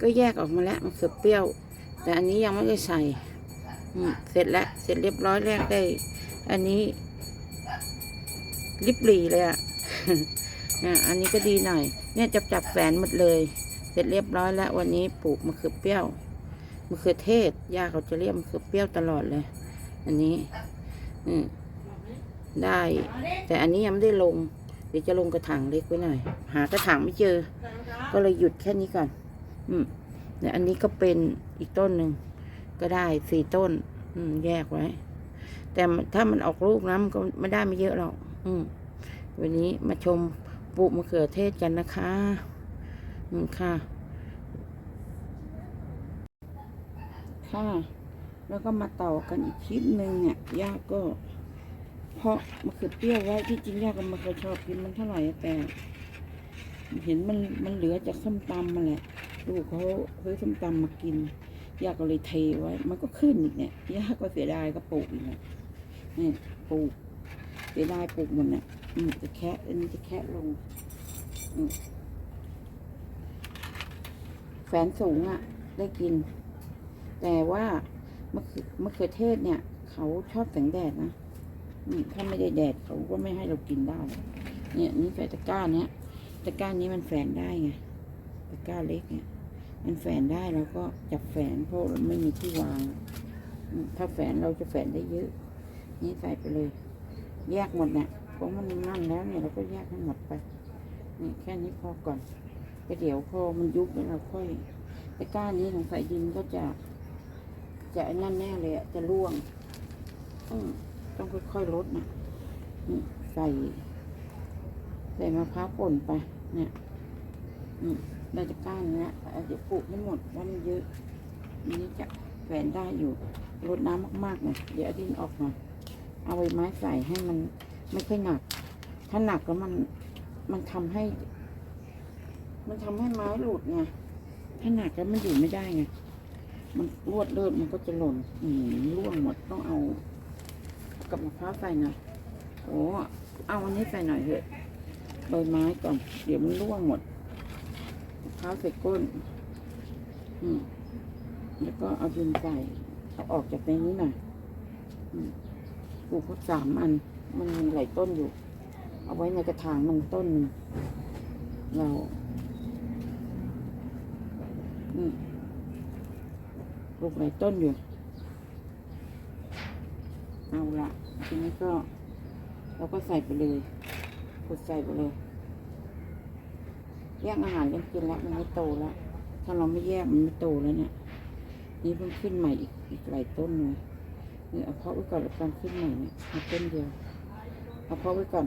ก็แยกออกมาแล้วมะเขือเปรี้ยว แต่อันนี้ยังไม่ได้ใส่เสร็จแล้วเสร็จเรียบร้อยแรกได้ อันนี้ลิบหลีเลยอะอะอันนี้ก็ดีหน่อย เนี่ยจับจับแฝนหมดเลย เสร็จเรียบร้อยแล้ว วันนี้ปลูกมะเขือเปรี้ยวมะเขือเทศย่าเขาจะเรียกมะเขือเปรี้ยวตลอดเลย อันนี้ อืมได้ แต่อันนี้ยังไม่ได้ลง เดี๋ยวจะลงกระถางเล็กไว้หน่อย หากระถางไม่เจอ ก็เลยหยุดแค่นี้ก่อน อืมเนี่ยอันนี้ก็เป็นอีกต้นหนึ่งก็ได้สี่ต้น อืม แยกไว้ แต่ถ้ามันออกลูกนะมันก็ไม่ได้ไม่เยอะหรอก อืม วันนี้มาชมปลูกมะเขือเทศกันนะคะ อืมค่ะ ค่ะ แล้วก็มาต่อกันอีกคลิปหนึ่งเนี่ยย่าก็ เพาะมะเขือเปรี้ยวไว้ที่จริงย่าก็ไมาเคยชอบกินมันเท่าไหร่แต่ เห็นมันมันเหลือจากส้มตำมาแหละ ลูกเขาซื้อส้มตำมากินย่าก็เลยเทไว้ มันก็ขึ้นอีกเนี่ยย่าก็เสียดายก็ปลูกอีกเนี่ยนี่ปลูกเสียดายปลูกหมดเนี่ยอืมจะแคะอันนี้จะแคะลงอืแฝนสูงอะ่ะ ได้กิน แต่ว่ามะเขือมะเขือเทศเนี่ย เขาชอบแสงแดดนะอืมถ้าไม่ได้แดดเขาก็ไม่ให้เรากินได้ เนี่ยนี่ใส่ตะกร้าเนี้ยตะกร้านี้มันแฝนได้ไงตะกร้าเล็กเนี่ย มันแฝนได้แล้วก็จับแฝนเพราะเราไม่มีที่วาง ถ้าแฝนเราจะแฝนได้เยอะ นี่ใส่ไปเลย แยกหมดเนี่ยเพราะมันนั่นแล้วเนี่ยเราก็แยกให้หมดไปนี่แค่นี้พอก่อนก็เดี๋ยวพอมันยุบแล้วเราค่อยตะกร้านนี้ของใส่ดินก็จะ จะนั่นแน่เลยอะจะร่วงอืมต้องค่อยๆลดนะนี่ใส่ ใส่มะพร้าวป่นไป เนี่ย อืม ได้จะก้านเนี้ยเดี๋ยวปลูกให้หมดว่ามันเยอะอันนี้จะแฝนได้อยู่รดน้ำมากๆหน่อยเดี๋ยวเอาดินออกหน่อยเอาใบไม้ใส่ให้มันไม่ค่อยหนัก ถ้าหนักแล้วมันมันทำให้ มันทำให้ไม้หลุดไงถ้าหนักแล้วมันอยู่ไม่ได้ไงมันรวดเลิศมันก็จะหล่นอืมร่วงหมดต้องเอา กับมะพร้าวใส่หน่อยโอ้เอาอันนี้ใส่หน่อยเถอะใบไม้ก่อน เดี๋ยวมันร่วงหมด มะพร้าใส่ก้น อืมแล้วก็เอาดินใส่ เอาออกจากในนี้หน่อยปลูกพวกสามอัน มันมีหลายต้นอยู่ เอาไว้ในกระถางมันต้นหนึ่งเรา อืมปลูกหลายต้นอยู่ เอาละทีนี้ก็ เราก็ใส่ไปเลยกดใส่ไปเลย แยกอาหารกันกินแล้วมันไม่โตแล้ว ถ้าเราไม่แยกมันไม่โตแล้วเนี่ย นี่เพิ่งขึ้นใหม่อีกอีกหลายต้นเลยนี่เอาเพาะไว้ก่อนแล้วการขึ้นใหม่เนี่ยเอาต้นเดียว เอาเพาะไว้ก่อน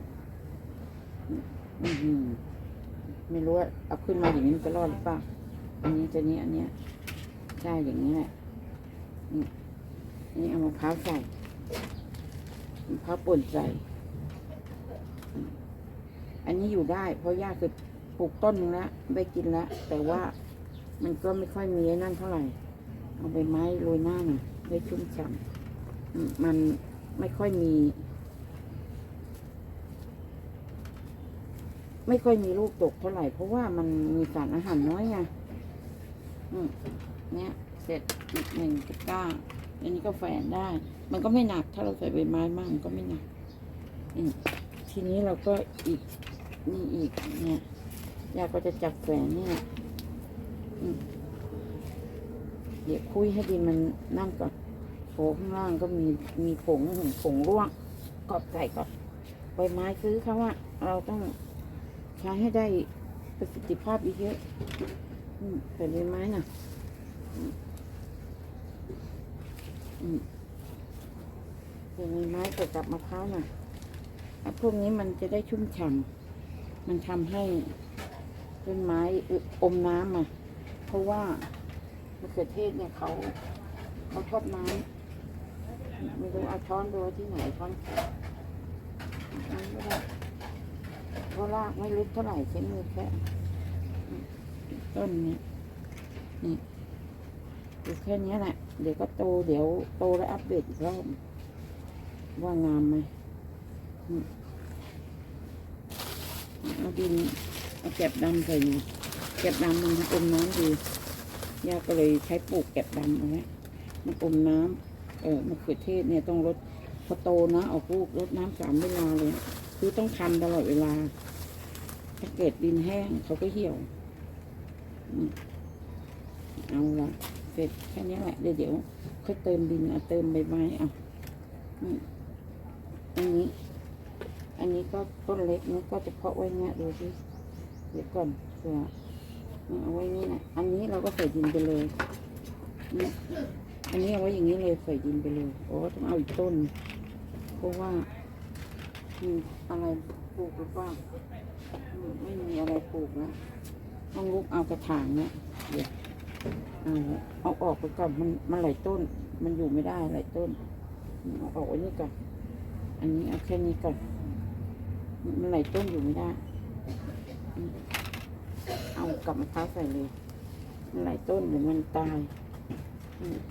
อือหือไม่รู้ว่าเอาขึ้นมาอย่างนี้มันจะรอดหรือเปล่า อันนี้จะนี้อันเนี้ยใช่อย่างนี้แหละ นี่นนี้เอามะพร้าวใส่มะพร้าวป่นใส่ อันนี้อยู่ได้ เพราะย่าคยป ลูกต้นนึงแล้วได้กินแล้วแต่ว่ามันก็ไม่ค่อยมีไอ้นั่นเท่าไหร่ เอาใบไม้โรยหน้าหน่อยได้ชุ่มฉ่ำมันไม่ค่อยมี ไม่ค่อยมีลูกตกเท่าไหร่ เพราะว่ามันมีสารอาหารน้อยไงเนี่ย เสร็จอีกหนึ่งตะกร้าอันนี้ก็แฝนได้ มันก็ไม่หนัก ถ้าเราใส่ใบไม้มากมันก็ไม่หนักทีนี้เราก็อีกนี่อีกเนี่ย ยาก็จะจับแฝนเนี่ยเดี๋ยวคุยให้ดินมันนั่นก่อนโผข้างล่างก็มีมีผงผงผงร่วงกอบใส่ก่อนใบไม้ซื้อเขาว่าเราต้องใช้ให้ได้ประสิทธิภาพเยอะๆอืมใส่ใบไม้น่ะอืมเป็นไม้กับกับมะพร้าวน่ะพวกนี้มันจะได้ชุ่มฉ่ำมันทำให้ ต้นไม้ออมน้ำอะเพราะว่ามะเขือเทศเนี่ยเขาเขาชอบน้ำไม่รู้เอาช้อนดูว่าที่ไหนช้อนช้อนไม่ได้เพราะรากไม่ลึกเท่าไหร่ใช้มือแค่ต้นนี้นี่อยู่แค่เนี้ยแหละ เดี๋ยวก็โต เดี๋ยวโตแล้วอัปเดตอีกรอบว่างามไหมมเอาดิน เอาแก็บดำใส่หน่อยแก็บดำมันอมน้ำดีย่าก็เลยใช้ปลูกแกะดำเอาไว้มันอมน้ำเออมะเขือเทศเนี่ยต้องลดพอโตนะออกลูกลดน้ำสามเวลาเลยคือต้องทำตลอดเวลา ถ้าเกิดดินแห้งเขาก็เหี่ยวเอาละเสร็จแค่นี้แหละเดี๋ยวเดี๋ยวค่อยเติมดินเอาเติมใบไม้อาอืมอันนี้ อันนี้ก็ต้นเล็กนี่ก็จะเพาะไว้เงี้ยดูสิ เดี๋ยวก่อนเผื่อเอาไว้นี่นะอันนี้เราก็ใส่ดินไปเลยนี่อันนี้เอาไว้อย่างนี้เลยใส่ดินไปเลยโอ้ต้องเอาอีกต้น เพราะว่ามีอะไรปลูกหรือเปล่าไม่มีอะไรปลูกนะต้องลุกเอากระถางเนี่ยเดี๋ยวเอาเอาออกไปก่อนมันมันหลายต้น มันอยู่ไม่ได้หลายต้นเอาออกไว้นี่ก่อนอันนี้เอาแค่นี้ก่อนมันไหลต้นอยู่ไม่ได้ เอากลับมะพร้าวใส่เลยมันไหลต้นเดี๋ยวมันตาย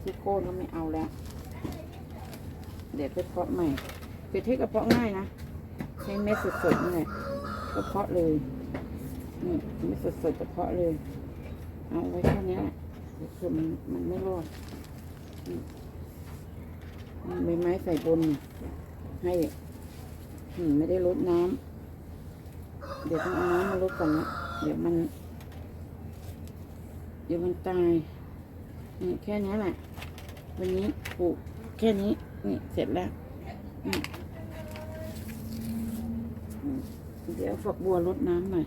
ที่โค่นก็ไม่เอาแล้ว เดี๋ยวไปเพาะใหม่คือเทศกระเพาะง่ายนะ ใช้เม็ดสดๆนี่แหละกระเพาะเลยนี่เม็ดสดๆกระเพาะเลย เอาไว้แค่นี้แหละคือมันมันไม่รอดมใบไม้ใส่บนให้ไม่ได้ลดน้ำ เดี๋ยวต้องเอาน้ำมาลดก่อนนะเดี๋ยวมัน เดี๋ยวมันตายนี่แค่นี้แหละ วันนี้ปลูกแค่นี้นี่เสร็จแล้วเดี๋ยวฝักบัวลดน้ำหน่อย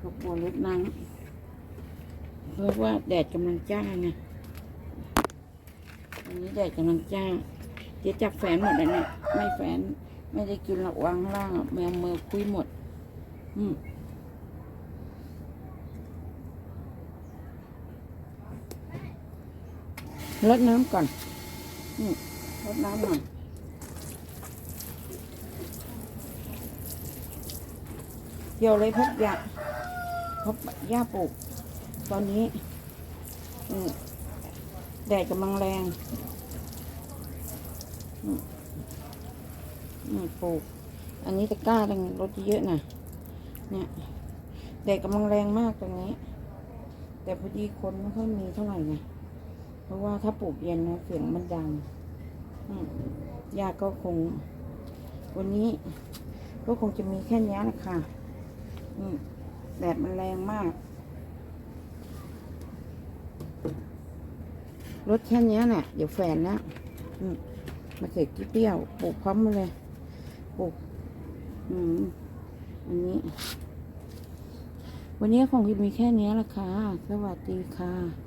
ฝักบัวลดน้ำเพราะว่าแดดกำลังจ้าไงวันนี้แดดกำลังจ้าเดี๋ยวจับแฟนหมดเลยเนี่ยไม่แฟน ไม่ได้กินหรอกวางล่างอะแมวมือคุยหมด อืมลดน้ำก่อนอืมลดน้ำหน่อยเกี่ยวเลยพบยาพบหญ้าปลูก ตอนนี้แดดกำลังแรง อืม ปลูก อันนี้ตะกร้าตังรถเยอะนะเนี่ยแดดกำลังแรงมากตรงนี้ แต่พอดีคนไม่ค่อยมีเท่าไหร่ไงเพราะว่าถ้าปลูกเย็นนะเสียงมันดังยาก็คง วันนี้ก็คงจะมีแค่นี้แหละค่ะแดดมันแรงมากรถแค่นี้แหละเดี๋ยวแฟนแล้วอืมมะเขือเปรี้ยวปลูกพร้อมมาเลย หกอืมอันนี้ วันนี้คงจะมีแค่นี้ละค่ะ สวัสดีค่ะ